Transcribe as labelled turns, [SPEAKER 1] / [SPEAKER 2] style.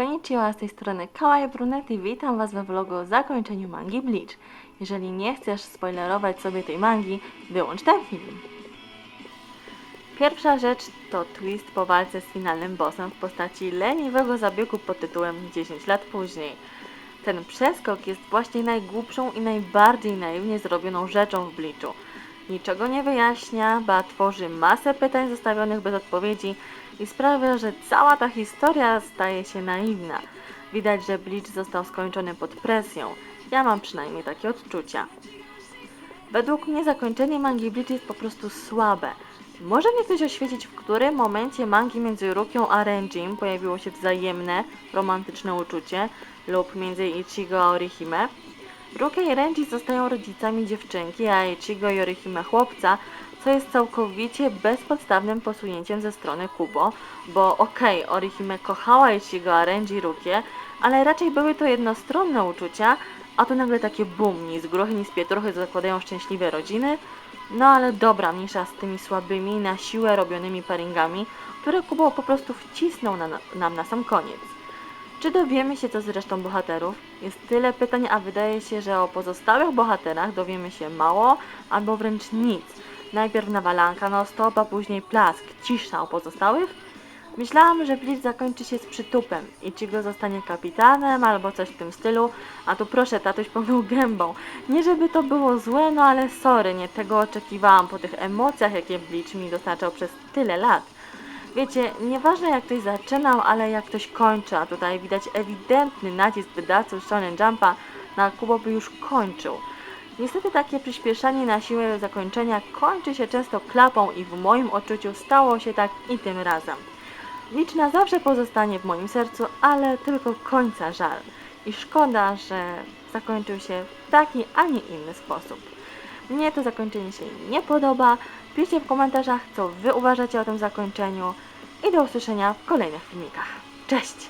[SPEAKER 1] Konnichiwa, z tej strony Kawaii Brunet i witam Was we vlogu o zakończeniu mangi Bleach. Jeżeli nie chcesz spoilerować sobie tej mangi, wyłącz ten film. Pierwsza rzecz to twist po walce z finalnym bossem w postaci leniwego zabiegu pod tytułem 10 lat później. Ten przeskok jest właśnie najgłupszą i najbardziej naiwnie zrobioną rzeczą w Bleachu. Niczego nie wyjaśnia, ba tworzy masę pytań zostawionych bez odpowiedzi i sprawia, że cała ta historia staje się naiwna. Widać, że Bleach został skończony pod presją. Ja mam przynajmniej takie odczucia. Według mnie zakończenie mangi Bleach jest po prostu słabe. Może mnie ktoś oświecić, w którym momencie mangi między Rukią a Renjim pojawiło się wzajemne, romantyczne uczucie lub między Ichigo a Orihime? Rukia i Renji zostają rodzicami dziewczynki, a Ichigo i Orihime chłopca, co jest całkowicie bezpodstawnym posunięciem ze strony Kubo, bo okej, Orihime kochała Ichigo, a Renji Rukię, ale raczej były to jednostronne uczucia, a tu nagle takie bum, ni z gruchy, ni z pietruchy zakładają szczęśliwe rodziny. No ale dobra, mniejsza z tymi słabymi, na siłę robionymi paringami, które Kubo po prostu wcisnął na, nam na sam koniec. Czy dowiemy się co z resztą bohaterów? Jest tyle pytań, a wydaje się, że o pozostałych bohaterach dowiemy się mało albo wręcz nic. Najpierw nawalanka no stop, a później plask, cisza o pozostałych? Myślałam, że Blitz zakończy się z przytupem. Ichigo zostanie kapitanem albo coś w tym stylu, a tu proszę, tatuś pomył gębą. Nie żeby to było złe, no ale sorry, nie tego oczekiwałam po tych emocjach, jakie Bleach mi dostarczał przez tyle lat. Wiecie, nieważne jak ktoś zaczynał, ale jak ktoś kończy, a tutaj widać ewidentny nacisk wydawców Shonen Jumpa na Kubo by już kończył. Niestety takie przyspieszanie na siłę zakończenia kończy się często klapą i w moim odczuciu stało się tak i tym razem. Licz na zawsze pozostanie w moim sercu, ale tylko końca żal. I szkoda, że zakończył się w taki, a nie inny sposób. Mnie to zakończenie się nie podoba. Piszcie w komentarzach, co Wy uważacie o tym zakończeniu. I do usłyszenia w kolejnych filmikach. Cześć!